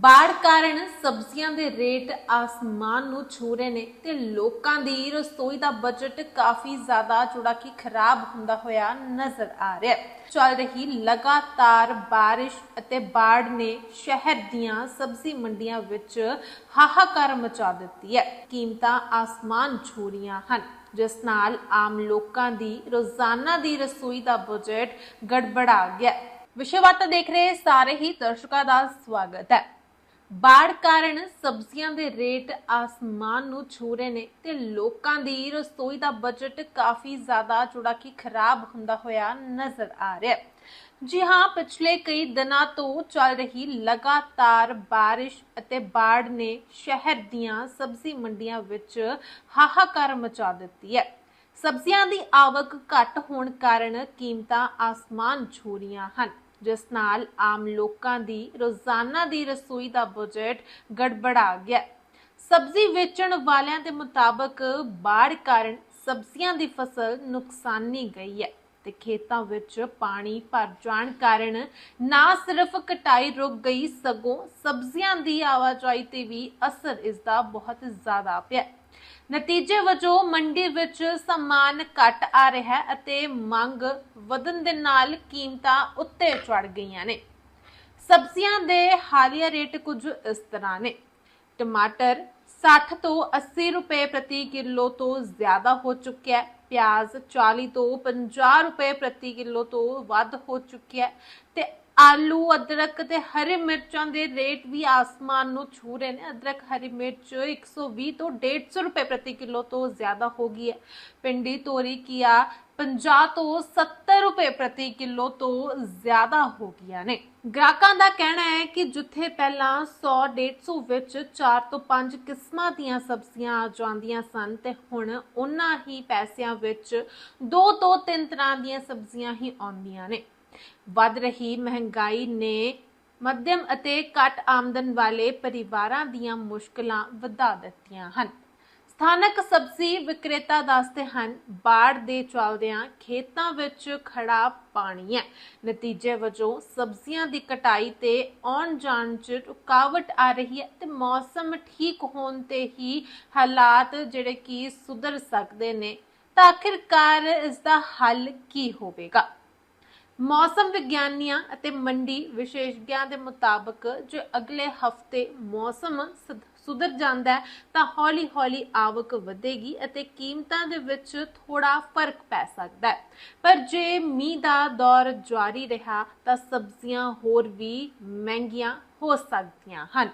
ਬਾੜ ਕਾਰਨ ਸਬਜ਼ੀਆਂ ਦੇ ਰੇਟ ਆਸਮਾਨ ਨੂੰ ਛੂ ਰਹੇ ਨੇ ਤੇ ਲੋਕਾਂ ਦੀ ਰਸੋਈ ਦਾ ਬਜਟ ਕਾਫੀ ਜ਼ਿਆਦਾ ਜਿਹੜਾ ਕਿ ਖਰਾਬ ਹੁੰਦਾ ਹੋਇਆ ਨਜ਼ਰ ਆ ਰਿਹਾ ਹੈ। ਚੱਲ ਰਹੀ ਲਗਾਤਾਰ ਬਾਰਿਸ਼ ਅਤੇ ਬਾੜ ਨੇ ਸ਼ਹਿਰ ਦੀਆਂ ਸਬਜ਼ੀ ਮੰਡੀਆਂ ਵਿੱਚ ਹਾਹਾਕਾਰ ਮਚਾ ਦਿੱਤੀ ਹੈ। ਕੀਮਤਾਂ ਆਸਮਾਨ ਛੂ ਰਹੀਆਂ ਹਨ। ਜਿਸ ਨਾਲ ਆਮ ਲੋਕਾਂ ਦੀ ਰੋਜ਼ਾਨਾ ਦੀ ਰਸੋਈ ਦਾ ਬਜਟ ਗੜਬੜਾ ਗਿਆ ਵਿਸ਼ੇ ਵਾਰਤਾ ਦੇਖ ਰਹੇ ਸਾਰੇ ਹੀ ਦਰਸ਼ਕਾਂ ਦਾ ਸਵਾਗਤ ਹੈ। ਬਾੜ ਕਾਰਨ ਸਬਜ਼ੀਆਂ ਦੇ ਰੇਟ ਆਸਮਾਨ ਨੂੰ ਛੂ ਰਹੇ ਨੇ ਤੇ ਲੋਕਾਂ ਦੀ ਰਸੋਈ ਦਾ ਬਜਟ ਕਾਫੀ ਜ਼ਿਆਦਾ ਜਿਹੜਾ ਕਿ ਖਰਾਬ ਹੁੰਦਾ ਹੋਇਆ ਨਜ਼ਰ ਆ ਰਿਹਾ ਹੈ। ਜੀ ਹਾਂ, ਪਿਛਲੇ ਕਈ ਦਿਨਾਂ ਤੋਂ ਚੱਲ ਰਹੀ ਲਗਾਤਾਰ ਬਾਰਿਸ਼ ਅਤੇ ਬਾੜ ਨੇ ਸ਼ਹਿਰ ਦੀਆਂ ਸਬਜ਼ੀ ਮੰਡੀਆਂ ਵਿੱਚ ਹਾਹਾਕਾਰ ਮਚਾ ਦਿੱਤੀ ਹੈ। ਸਬਜ਼ੀਆਂ ਦੀ ਆਵਕ ਘੱਟ ਹੋਣ ਕਾਰਨ ਕੀਮਤਾਂ ਆਸਮਾਨ ਛੂ ਰਹੀਆਂ ਹਨ। ਜਿਸ ਨਾਲ ਆਮ ਲੋਕਾਂ ਦੀ ਰੋਜ਼ਾਨਾ ਦੀ ਰਸੋਈ ਦਾ ਬਜਟ ਗੜਬੜਾ ਗਿਆ ਸਬਜ਼ੀ ਵੇਚਣ ਵਾਲਿਆਂ ਦੇ ਮੁਤਾਬਕ ਬਾੜ ਕਾਰਨ ਸਬਜ਼ੀਆਂ ਦੀ ਫਸਲ ਨੁਕਸਾਨੀ ਗਈ ਹੈ ਤੇ ਖੇਤਾਂ ਵਿੱਚ ਪਾਣੀ ਭਰ ਜਾਣ ਕਾਰਨ ਨਾ ਸਿਰਫ ਕਟਾਈ ਰੁਕ ਗਈ, ਸਗੋਂ ਸਬਜ਼ੀਆਂ ਦੀ ਆਵਾਜਾਈ ਤੇ ਵੀ ਅਸਰ ਇਸ ਦਾ ਬਹੁਤ ਜ਼ਿਆਦਾ ਪਿਆ ਨਤੀਜੇ ਵਜੋਂ ਮੰਡੀ ਵਿੱਚ ਸਮਾਨ ਘਟ ਆ ਰਿਹਾ ਹੈ ਅਤੇ ਮੰਗ ਵਧਣ ਦੇ ਨਾਲ ਕੀਮਤਾਂ ਉੱਤੇ ਚੜ ਗਈਆਂ ਨੇ। ਸਬਜ਼ੀਆਂ ਦੇ ਹਾਲੀਆ ਰੇਟ ਕੁਝ ਇਸ ਤਰ੍ਹਾਂ ਨੇ। ਟਮਾਟਰ 60 ਤੋਂ 80 ਰੁਪਏ ਪ੍ਰਤੀ ਕਿਲੋ ਤੋਂ ਜ਼ਿਆਦਾ ਹੋ ਚੁੱਕਿਆ ਹੈ। ਪਿਆਜ਼ 40 ਤੋਂ 50 ਰੁਪਏ ਪ੍ਰਤੀ ਕਿਲੋ ਤੋਂ ਵੱਧ ਹੋ ਚੁੱਕਿਆ ਹੈ। ਤੇ ਆਲੂ, ਅਦਰਕ ਤੇ ਹਰੀ ਮਿਰਚਾਂ ਦੇ ਰੇਟ ਵੀ ਆਸਮਾਨ ਨੂੰ ਛੂ ਰਹੇ ਨੇ। ਅਦਰਕ, ਹਰੀ ਮਿਰਚ 120 ਤੋਂ 150 ਰੁਪਏ ਪ੍ਰਤੀ ਕਿਲੋ ਤੋਂ ਜ਼ਿਆਦਾ ਹੋ ਗਈ ਹੈ। ਪਿੰਡੀ ਤੋਰੀ ਕੀਆ 50 ਤੋਂ 70 ਰੁਪਏ ਪ੍ਰਤੀ ਕਿਲੋ ਤੋਂ ਜ਼ਿਆਦਾ ਹੋ ਗਈਆਂ ਨੇ। ਗ੍ਰਾਹਕਾਂ ਦਾ ਕਹਿਣਾ ਹੈ ਕਿ ਜਿੱਥੇ ਪਹਿਲਾਂ 100 150 ਵਿੱਚ 4 ਤੋਂ 5 ਕਿਸਮਾਂ ਦੀਆਂ ਸਬਜ਼ੀਆਂ ਆ ਜਾਂਦੀਆਂ ਸਨ ਤੇ ਹੁਣ ਉਹਨਾਂ ਹੀ ਪੈਸਿਆਂ ਵਿੱਚ ਦੋ ਤੋਂ ਤਿੰਨ ਤਰ੍ਹਾਂ ਦੀਆਂ ਸਬਜ਼ੀਆਂ ਹੀ ਆਉਂਦੀਆਂ ਨੇ। ਵੱਧ ਰਹੀ ਮਹਿੰਗਾਈ ਨੇ ਮੱਧਮ ਅਤੇ ਘੱਟ ਆਮਦਨ ਵਾਲੇ ਪਰਿਵਾਰਾਂ ਦੀਆਂ ਮੁਸ਼ਕਲਾਂ ਵਧਾ ਦਿੱਤੀਆਂ ਹਨ। ਸਥਾਨਕ ਸਬਜ਼ੀ ਵਿਕਰੇਤਾ ਦੱਸਦੇ ਹਨ, ਬਾੜ ਦੇ ਚਲਦਿਆਂ ਖੇਤਾਂ ਵਿੱਚ ਖੜਾ ਪਾਣੀ ਹੈ। ਨਤੀਜੇ ਵਜੋਂ ਸਬਜ਼ੀਆਂ ਦੀ ਕਟਾਈ ਤੇ ਆਉਣ ਜਾਣ 'ਚ ਰੁਕਾਵਟ ਆ ਰਹੀ ਹੈ ਤੇ ਮੌਸਮ ਠੀਕ ਹੋਣ ਤੇ ਹੀ ਹਾਲਾਤ ਜਿਹੜੇ ਕਿ ਸੁਧਰ ਸਕਦੇ ਨੇ ਤਾਂ ਆਖਿਰਕਾਰ ਇਸ ਦਾ ਹੱਲ ਕੀ ਹੋਵੇਗਾ? ਮੌਸਮ ਵਿਗਿਆਨੀਆਂ ਅਤੇ ਮੰਡੀ ਵਿਸ਼ੇਸ਼ਗਿਆਂ ਦੇ ਮੁਤਾਬਕ ਜੇ ਅਗਲੇ ਹਫ਼ਤੇ ਮੌਸਮ ਸੁਧ- ਸੁਧਰ ਜਾਂਦਾ ਹੈ, ਤਾਂ ਹੌਲੀ-ਹੌਲੀ ਆਵਕ ਵਧੇਗੀ ਅਤੇ ਕੀਮਤਾਂ ਦੇ ਵਿੱਚ ਥੋੜਾ ਫ਼ਰਕ ਪੈ ਸਕਦਾ ਹੈ। ਪਰ ਜੇ ਮੀਂਹ ਦਾ ਦੌਰ ਜਾਰੀ ਰਿਹਾ, ਤਾਂ ਸਬਜ਼ੀਆਂ ਹੋਰ ਵੀ ਮਹਿੰਗੀਆਂ ਹੋ ਸਕਦੀਆਂ ਹਨ।